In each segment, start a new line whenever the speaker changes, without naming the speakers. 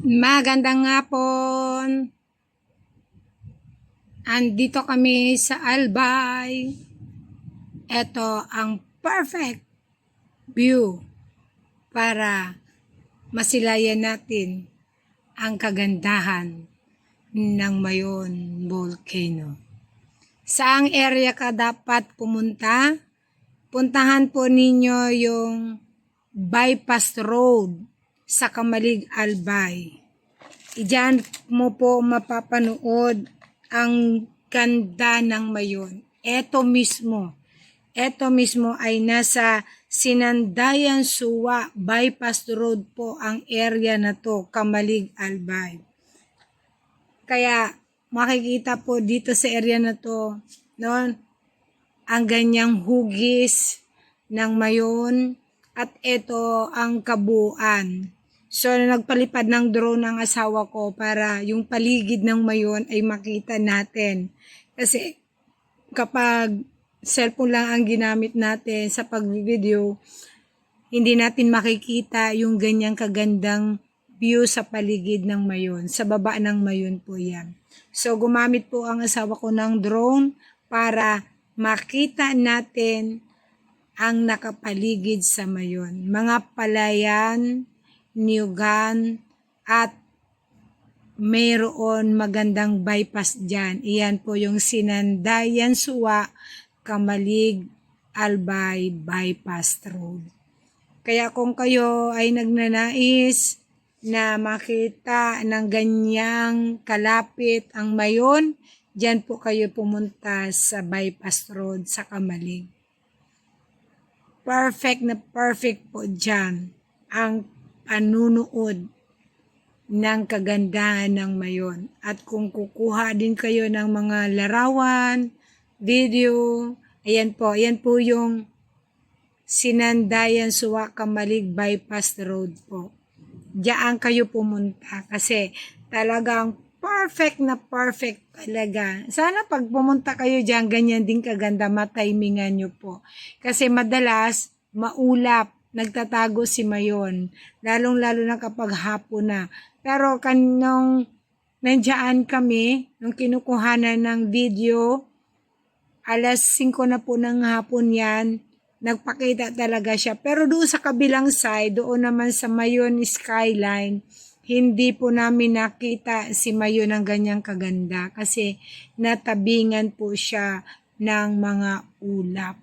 Magandang hapon. Andito kami sa Albay. Ito ang perfect view para masilayan natin ang kagandahan ng Mayon Volcano. Saang area ka dapat pumunta? Puntahan po ninyo yung bypass road sa Kamalig Albay. Diyan mo po mapapanood ang ganda ng mayon. Ito mismo. Ito mismo ay nasa Sinandayan Suwa Bypass Road po ang area na to, Kamalig Albay. Kaya makikita po dito sa area na to, no, ang ganyang hugis ng mayon at ito ang kabuuan. So, nagpalipad ng drone ang asawa ko para yung paligid ng mayon ay makita natin. Kasi kapag cellphone lang ang ginamit natin sa pag-video, hindi natin makikita yung ganyang kagandang view sa paligid ng mayon. Sa baba ng mayon po yan. So, gumamit po ang asawa ko ng drone para makita natin ang nakapaligid sa mayon. Mga palayan, niyugan, at mayroon magandang bypass dyan. Iyan po yung Sinandayan Suwa, Kamalig, Albay Bypass Road. Kaya kung kayo ay nagnanais na makita ng ganyang kalapit ang mayon, dyan po kayo pumunta sa bypass road sa Kamalig. Perfect na perfect po dyan ang panunood ng kagandahan ng mayon. At kung kukuha din kayo ng mga larawan, video, ayan po, ayan po yung Sinandayan Suwa Kamalig Bypass Road po. Diyan kayo pumunta kasi talagang perfect na perfect talaga. Sana pag pumunta kayo diyan ganyan din kaganda matimingan nyo po. Kasi madalas maulap, nagtatago si Mayon. Lalong-lalo na kapag hapon na. Pero kanong nandiyan kami, nung kinukuhanan ng video, alas 5 na po ng hapon yan, nagpakita talaga siya. Pero doon sa kabilang side, doon naman sa Mayon Skyline, hindi po namin nakita si Mayon ng ganyang kaganda kasi natabingan po siya ng mga ulap.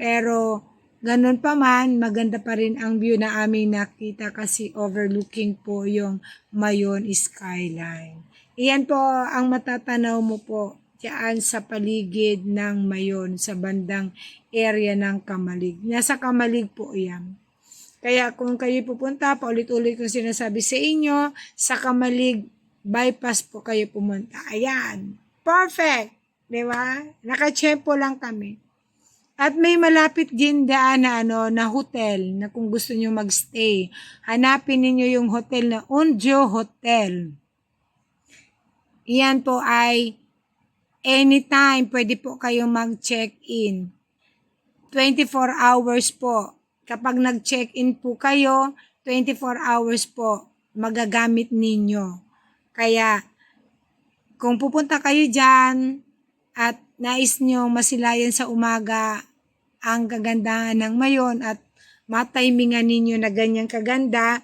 Pero ganun pa man, maganda pa rin ang view na aming nakita kasi overlooking po yung Mayon Skyline. Iyan po ang matatanaw mo po diyan sa paligid ng Mayon sa bandang area ng Kamalig. Nasa Kamalig po yan. Kaya kung kayo pupunta, paulit-ulit ko sinasabi sa inyo, sa Kamalig bypass po kayo pumunta. Ayan. Perfect. Di ba? Nakachempo lang kami. At may malapit din daan na, ano, na hotel na kung gusto nyo magstay. Hanapin ninyo yung hotel na Unjo Hotel. Iyan po ay anytime pwede po kayong mag-check-in. 24 hours po. Kapag nag-check-in po kayo, 24 hours po magagamit ninyo. Kaya, kung pupunta kayo dyan at nais nyo masilayan sa umaga ang kagandahan ng mayon at matimingan ninyo na ganyang kaganda,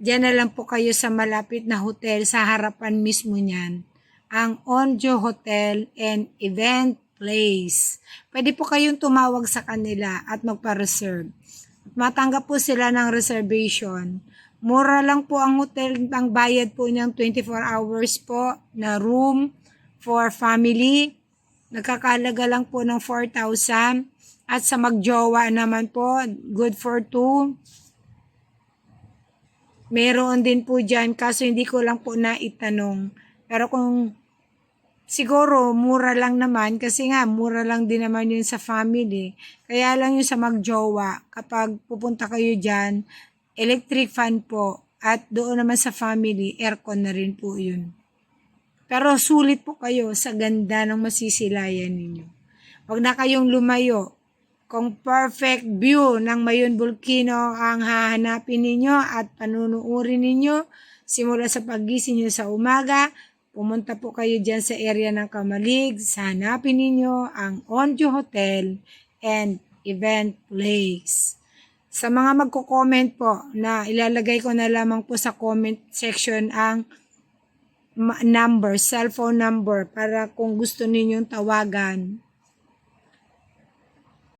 dyan na lang po kayo sa malapit na hotel sa harapan mismo niyan ang Onjo Hotel and Event Place. Pwede po kayong tumawag sa kanila at magpa-reserve. Matanggap po sila ng reservation. Mura lang po ang hotel, ang bayad po niyang 24 hours po na room for family. Nagkakalaga lang po ng 4,000. At sa magjowa naman po, good for two. Meron din po dyan, kaso hindi ko lang po naitanong. Pero kung siguro mura lang naman kasi nga mura lang din naman yun sa family. Kaya lang yun sa magjowa kapag pupunta kayo dyan, electric fan po at doon naman sa family, aircon na rin po yun. Pero sulit po kayo sa ganda ng masisilayan ninyo. Huwag na kayong lumayo. kung perfect view ng Mayon Volcano ang hahanapin ninyo at panunuorin ninyo simula sa pagising nyo sa umaga, pumunta po kayo dyan sa area ng Kamalig, hanapin ninyo ang Onjo Hotel and Event Place. Sa mga magko-comment po na ilalagay ko na lamang po sa comment section ang number, cellphone number para kung gusto ninyong tawagan